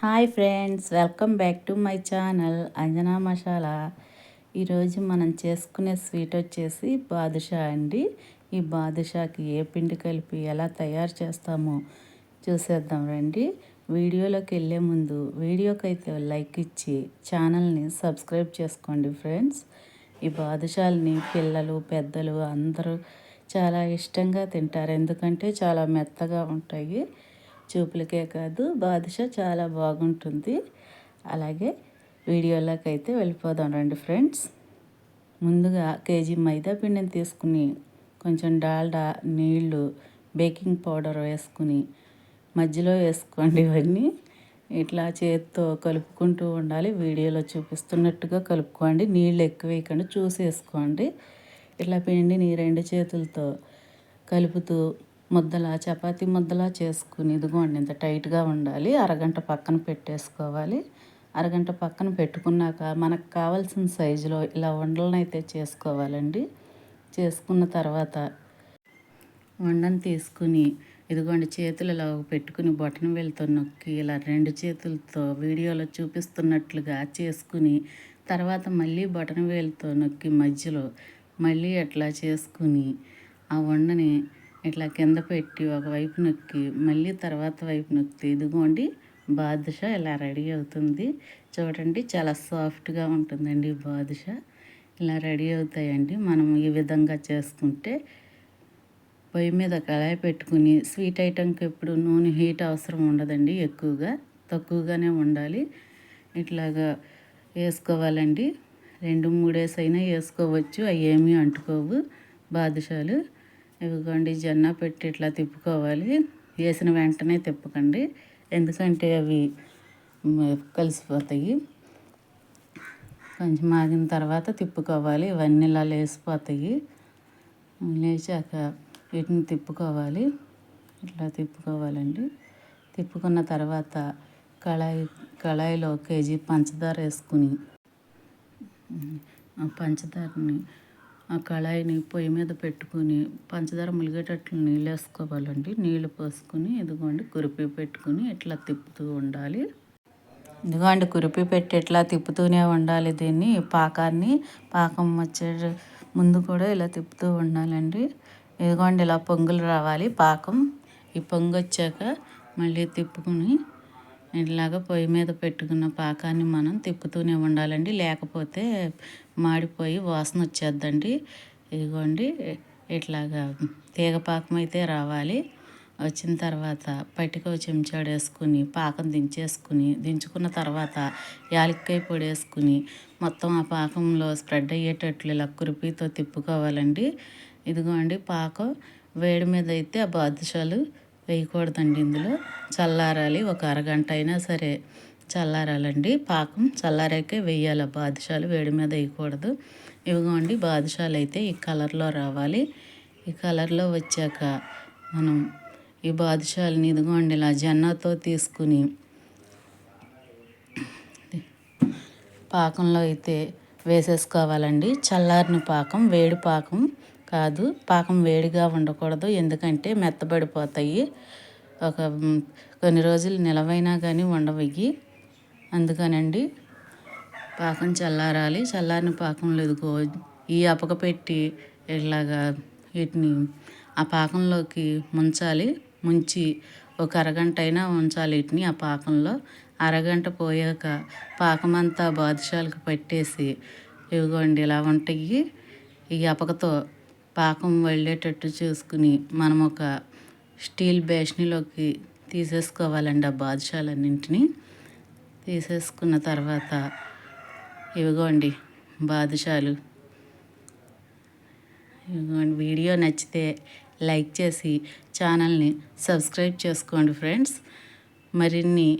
Hi friends welcome back to my channel Anjana masala. ఈరోజు మనం చేసుకునే స్వీట్ వచ్చేసి బాదుషా అండి. ఈ బాదుషాకి ఏ పిండి కలిపి ఎలా తయారు చేస్తామో చూసేద్దాం రండి. వీడియోలోకి వెళ్ళే ముందు వీడియోకి అయితే లైక్ ఇచ్చి ఛానల్ని సబ్స్క్రైబ్ చేసుకోండి ఫ్రెండ్స్. ఈ బాదుషాలని పిల్లలు పెద్దలు అందరూ చాలా ఇష్టంగా తింటారు. ఎందుకంటే చాలా మెత్తగా ఉంటాయి. చూపులకే కాదు బాదుషా చాలా బాగుంటుంది. అలాగే వీడియోలోకి అయితే వెళ్ళిపోదాం రండి ఫ్రెండ్స్. ముందుగా కేజీ మైదా పిండిని తీసుకుని కొంచెం డాల్డా నీళ్ళు బేకింగ్ పౌడర్ వేసుకుని మధ్యలో వేసుకోండి ఇవన్నీ. ఇట్లా చేతితో కలుపుకుంటూ ఉండాలి. వీడియోలో చూపిస్తున్నట్టుగా కలుపుకోండి. నీళ్ళు ఎక్కువ వేయకుండా చూసి వేసుకోండి ఇట్లా పిండిని రెండు చేతులతో కలుపుతూ ముద్దలా చపాతి ముద్దలా చేసుకుని ఇదిగోండి ఇంత టైట్గా ఉండాలి. అరగంట పక్కన పెట్టేసుకోవాలి. అరగంట పక్కన పెట్టుకున్నాక మనకు కావాల్సిన సైజులో ఇలా వండలను అయితే చేసుకోవాలండి. చేసుకున్న తర్వాత వండను తీసుకుని ఇదిగోండి చేతులు ఇలా పెట్టుకుని బొటన వెళ్తూ నొక్కి ఇలా రెండు చేతులతో వీడియోలో చూపిస్తున్నట్లుగా చేసుకుని తర్వాత మళ్ళీ బొటన వేలుతో నొక్కి మధ్యలో మళ్ళీ అట్లా చేసుకుని ఆ వండని ఇట్లా కింద పెట్టి ఒకవైపు నొక్కి మళ్ళీ తర్వాత వైపు నొక్కితే ఇదిగోండి బాదుషా ఇలా రెడీ అవుతుంది. చూడండి చాలా సాఫ్ట్గా ఉంటుందండి బాదుషా. ఇలా రెడీ అవుతాయండి. మనం ఈ విధంగా చేసుకుంటే పొయ్యి మీద కళాయి పెట్టుకుని స్వీట్ ఐటెంకి ఎప్పుడు నూనె హీట్ అవసరం ఉండదండి ఎక్కువగా తక్కువగానే ఉండాలి. ఇట్లాగా వేసుకోవాలండి. రెండు మూడేసైనా అయినా వేసుకోవచ్చు అవి ఏమీ అంటుకోవు బాదుషాలు. ఇవిగోండి జొన్న పెట్టి ఇట్లా తిప్పుకోవాలి. వేసిన వెంటనే తిప్పకండి. ఎందుకంటే అవి కలిసిపోతాయి. కొంచెం ఆగిన తర్వాత తిప్పుకోవాలి. ఇవన్నీ ఇలా లేసిపోతాయి. లేచాక వీటిని తిప్పుకోవాలి. ఇట్లా తిప్పుకోవాలండి. తిప్పుకున్న తర్వాత కళాయి కళాయిలో కేజీ పంచదార వేసుకుని పంచదారని ఆ కళాయిని పొయ్యి మీద పెట్టుకుని పంచదార ములిగేటట్లు నీళ్ళు వేసుకోవాలండి. నీళ్ళు పోసుకుని ఇదిగోండి కురిపి పెట్టుకుని ఇట్లా తిప్పుతూ ఉండాలి. ఇదిగోండి కురిపి పెట్టి ఇట్లా తిప్పుతూనే ఉండాలి దీన్ని. పాకాన్ని పాకం వచ్చే ముందు కూడా ఇలా తిప్పుతూ ఉండాలండి. ఇదిగోండి ఇలా పొంగులు రావాలి పాకం. ఈ పొంగు వచ్చాక మళ్ళీ తిప్పుకుని ఇలాగ పొయ్యి మీద పెట్టుకున్న పాకాన్ని మనం తిప్పుతూనే ఉండాలండి. లేకపోతే మాడిపోయి వాసన వచ్చేద్దండి. ఇదిగోండి ఇట్లాగా తీగ పాకం అయితే రావాలి. వచ్చిన తర్వాత పట్టిక చెంచాడు వేసుకుని పాకం దించేసుకుని దించుకున్న తర్వాత యాలక్కాయ పొడి వేసుకుని మొత్తం ఆ పాకంలో స్ప్రెడ్ అయ్యేటట్లు ఇలా కురిపితో తిప్పుకోవాలండి. ఇదిగోండి పాకం వేడి మీద అయితే ఆ బాదుషాలు వేయకూడదండి ఇందులో. చల్లారాలి ఒక అరగంట అయినా సరే చల్లారాలండి. పాకం చల్లారాకే వేయాలి. బాదుషాలు వేడి మీద వేయకూడదు. ఇవిగోండి బాదుషాలు అయితే ఈ కలర్లో రావాలి. ఈ కలర్లో వచ్చాక మనం ఈ బాదుషాలని ఇదిగోండి ఇలా జన్నాతో తీసుకుని పాకంలో అయితే వేసేసుకోవాలండి. చల్లారిన పాకం వేడి పాకం కాదు. పాకం వేడిగా ఉండకూడదు. ఎందుకంటే మెత్తబడిపోతాయి. ఒక కొన్ని రోజులు నిలవైనా కానీ ఉండవయ్యి అందుకనండి పాకం చల్లారాలి. చల్లారిన పాకంలో ఎదుకో ఈ అపక పెట్టి ఇలాగా వీటిని ఆ పాకంలోకి ముంచాలి. ముంచి ఒక అరగంట అయినా ఉంచాలి వీటిని ఆ పాకంలో. అరగంట పోయాక పాకమంతా బాదుషాలకు పట్టేసి ఇవిగోండి ఇలా ఉంటాయి. ఈ అపకతో పాకం వెళ్ళేటట్టు చూసుకుని మనం ఒక స్టీల్ బేషన్లోకి తీసేసుకోవాలండి ఆ బాదుషాలన్నింటినీ. తీసేసుకున్న తర్వాత ఇవిగోండి బాదుషాలు. ఇవిగోండి వీడియో నచ్చితే లైక్ చేసి ఛానల్ని సబ్స్క్రైబ్ చేసుకోండి ఫ్రెండ్స్. మరిన్ని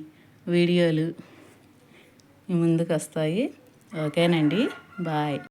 వీడియోలు ముందుకు వస్తాయి ఓకేనండి. బాయ్.